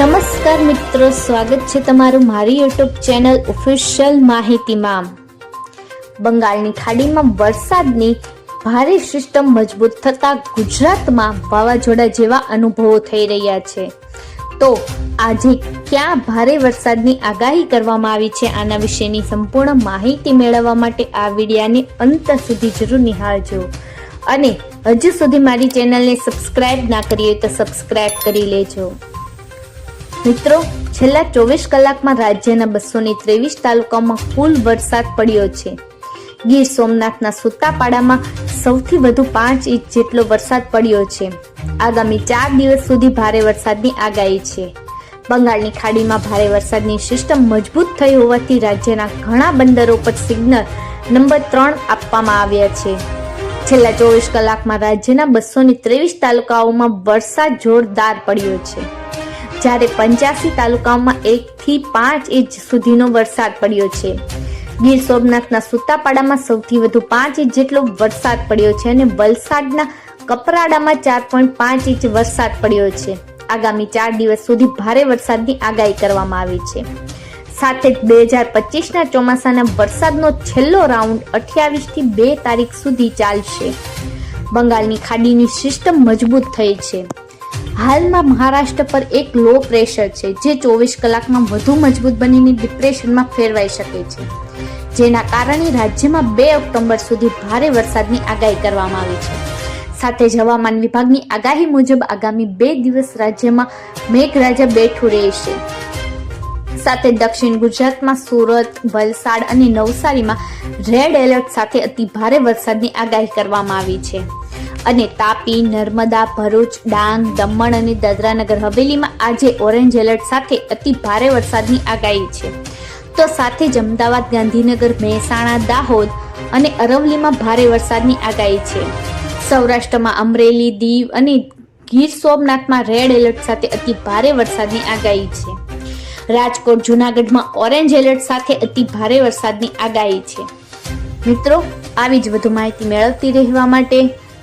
નમસ્કાર મિત્રો, સ્વાગત છે તમારું મારી યુટ્યુબ ચેનલ ઓફિશિયલ માહિતીમાં. બંગાળની ખાડીમાં વરસાદની ભારે સિસ્ટમ મજબૂત થતા ગુજરાતમાં વાવાઝોડા જેવા અનુભવો થઈ રહ્યા છે. તો આજે ક્યાં ભારે વરસાદની આગાહી કરવામાં આવી છે આના વિશેની સંપૂર્ણ માહિતી મેળવવા માટે આ વિડીયાને અંત સુધી જરૂર નિહાળજો. અને હજુ સુધી મારી ચેનલને સબસ્ક્રાઇબ ના કરી હોય તો સબસ્ક્રાઇબ કરી લેજો. મિત્રો, છેલ્લા ચોવીસ કલાકમાં રાજ્યના બસો ને ત્રેવીસ તાલુકાઓમાં કુલ વરસાદ પડ્યો છે. ગીર સોમનાથના સુતાપાડામાં સૌથી વધુ પાંચ ઇંચ જેટલો વરસાદ પડ્યો છે. આગામી ચાર દિવસ સુધી ભારે વરસાદની આગાહી છે. બંગાળની ખાડીમાં ભારે વરસાદની સિસ્ટમ મજબૂત થઈ હોવાથી રાજ્યના ઘણા બંદરો પર સિગ્નલ નંબર ત્રણ આપવામાં આવ્યા છે. છેલ્લા ચોવીસ કલાકમાં રાજ્યના બસો ને ત્રેવીસ તાલુકાઓમાં વરસાદ જોરદાર પડ્યો છે. જ્યારે પંચ્યાસી તાલુકાઓમાં એક થી પાંચ ઇંચ સુધીનો વરસાદ પડ્યો છે. ગીર સોમનાથના સુતાપાડામાં સૌથી વધુ પાંચ ઇંચ જેટલો વરસાદ પડ્યો છે અને વલસાડના કપરાડામાં ચાર પોઈન્ટ પાંચ ઇંચ વરસાદ પડ્યો છે. આગામી ચાર દિવસ સુધી ભારે વરસાદની આગાહી કરવામાં આવી છે. સાથે જ બે હજાર પચીસના ચોમાસાના વરસાદનો છેલ્લો રાઉન્ડ અઠ્યાવીસથી બે તારીખ સુધી ચાલશે. બંગાળની ખાડીની સિસ્ટમ મજબૂત થઈ છે. હાલમાં મહારાષ્ટ્ર પર એક લો પ્રેશર છે, જે ચોવીસ કલાકમાં વધુ મજબૂત બનીને ડિપ્રેશનમાં ફેરવાઈ શકે છે. જેના કારણે રાજ્યમાં બે ઓક્ટોબર સુધી ભારે વરસાદની આગાહી કરવામાં આવી છે. સાથે જ હવામાન વિભાગની આગાહી મુજબ આગામી બે દિવસ રાજ્યમાં મેઘરાજા બેઠું રહેશે. સાથે દક્ષિણ ગુજરાતમાં સુરત, વલસાડ અને નવસારીમાં રેડ એલર્ટ સાથે અતિ ભારે વરસાદની આગાહી કરવામાં આવી છે. અને તાપી, નર્મદા, ભરૂચ, ડાંગ, દમણ અને દાદરાનગર હવેલીમાં આજે ઓરેન્જ એલર્ટ સાથે અતિ ભારે વરસાદની આગાહી છે. તો સાથે જ અમદાવાદ, ગાંધીનગર, મહેસાણા, દાહોદ અને અરવલીમાં ભારે વરસાદની આગાહી છે. સૌરાષ્ટ્રમાં અમરેલી, દીવ અને ગીર સોમનાથમાં રેડ એલર્ટ સાથે અતિ ભારે વરસાદની આગાહી છે. રાજકોટ, જુનાગઢમાં ઓરેન્જ એલર્ટ સાથે અતિ ભારે વરસાદની આગાહી છે. મિત્રો, આવી જ વધુ માહિતી મેળવતી રહેવા માટે